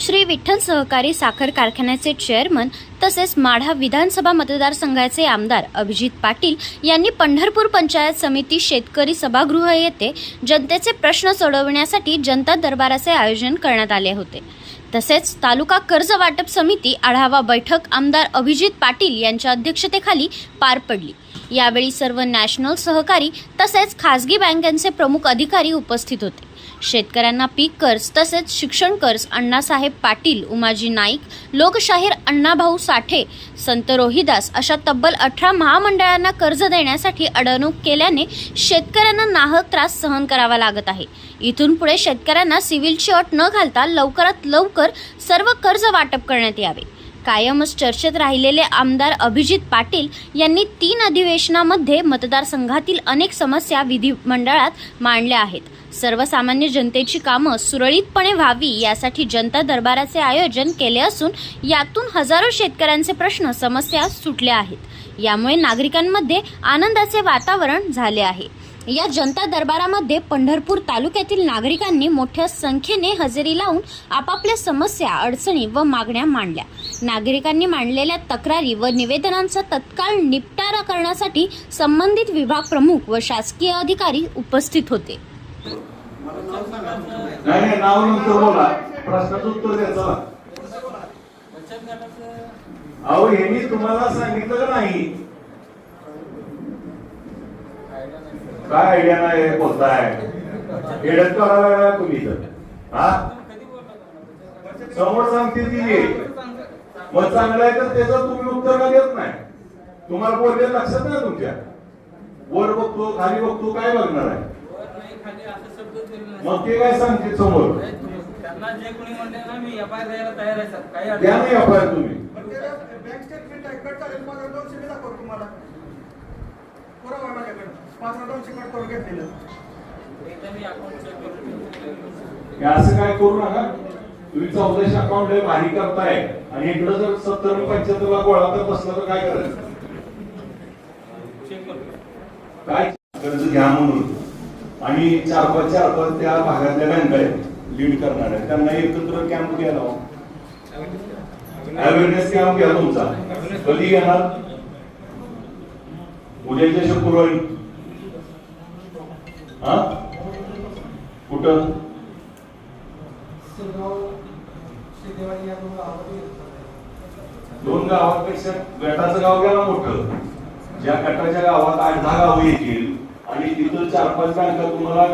श्री विठ्ठल सहकारी साखर कारखान्याचे चेअरमन तसेच माढा विधानसभा मतदारसंघाचे आमदार अभिजित पाटील यांनी पंढरपूर पंचायत समिती शेतकरी सभागृह येथे जनतेचे प्रश्न सोडवण्यासाठी जनता दरबाराचे आयोजन करण्यात आले होते. तसेच तालुका कर्ज वाटप समिती आढावा बैठक आमदार अभिजित पाटील यांच्या अध्यक्षतेखाली पार पडली. यावेळी सर्व नॅशनल सहकारी तसेच खासगी बँकांचे प्रमुख अधिकारी उपस्थित होते. शेतकऱ्यांना पीक कर्ज तसेच शिक्षण कर्ज अण्णासाहेब पाटील उमाजी नाईक लोकशाहीर अण्णाभाऊ साठे संत रोहिदास अशा तब्बल अठरा महामंडळांना कर्ज देण्यासाठी अडवणूक केल्याने शेतकऱ्यांना नाहक त्रास सहन करावा लागत आहे. इथून पुढे शेतकऱ्यांना सिव्हिलची अट न घालता लवकरात लवकर सर्व कर्ज वाटप करण्यात यावे. कायमच चर्चेत राहिलेले आमदार अभिजित पाटील यांनी तीन अधिवेशनामध्ये मतदारसंघातील अनेक समस्या विधिमंडळात मांडल्या आहेत. सर्वसामान्य जनतेची कामं सुरळीतपणे व्हावी यासाठी जनता दरबाराचे आयोजन केले असून यातून हजारो शेतकऱ्यांचे प्रश्न समस्या सुटल्या आहेत. यामुळे नागरिकांमध्ये आनंदाचे वातावरण झाले आहे. या जनता दरबारामध्ये पंढरपूर तालुक्यातील नागरिकांनी मोठ्या संख्येने हजेरी लावून आपापल्या समस्या अडचणी व मागण्या मांडल्या. नागरिकांनी मांडलेल्या तक्रारी व निवेदनांचा तत्काळ निपटारा करण्यासाठी संबंधित विभाग प्रमुख व शासकीय अधिकारी उपस्थित होते. नाही नाही नंतर बोला प्रश्नाचं उत्तर द्या चला अहो यांनी तुम्हाला सांगितलं का नाही काय आयडिया नाही बोलताय एडत करायला लागला तुम्ही तर हा? समोर सांगते ती. मग चांगलं आहे तर त्याचं तुम्ही उत्तर का देत नाही? तुम्हाला बोलते लक्षात नाही तुमच्या? वर बघतो खाली बघतो काय बघणार आहे? मग ते काय सांगते समोर? त्यांना जे कोणी म्हणते ना मी एफ आय द्यायला तयार आहे सर काही द्या अडचण नाही अपाय तुम्ही बँक स्टेटमेंट आहे कट चालेल मग दोनशे मी दाखवतो तुम्हाला पुरावा आहे माझ्याकडे पाच दोनशे कट करून घेतलेलं नाही. एकदा मी अकाउंट चेक करून हे असं काय करू नका. तुम्ही चौदाशे अकाउंट भारी करताय. आणि इकडं जर सत्तर पंच्याहत्तर ला गोळा तर बसला तर काय करायचं? काय कर्ज घ्या म्हणून. आणि चार पाच चार पाच त्या भागातल्या बँका आहेत लीड करणाऱ्या. त्यांना एकत्र कॅम्प घ्यायला अवेअरनेस कॅम्प घ्या तुमचा. कधी घेणार उद्याच्या शुक्रवारी. हा? कुठं? दोन गावापेक्षा गटाचं गाव ना मोठं. ज्या गटाच्या गावात आठ दहा गावं येतील आणि तिथं चार पाच बँका तुम्हाला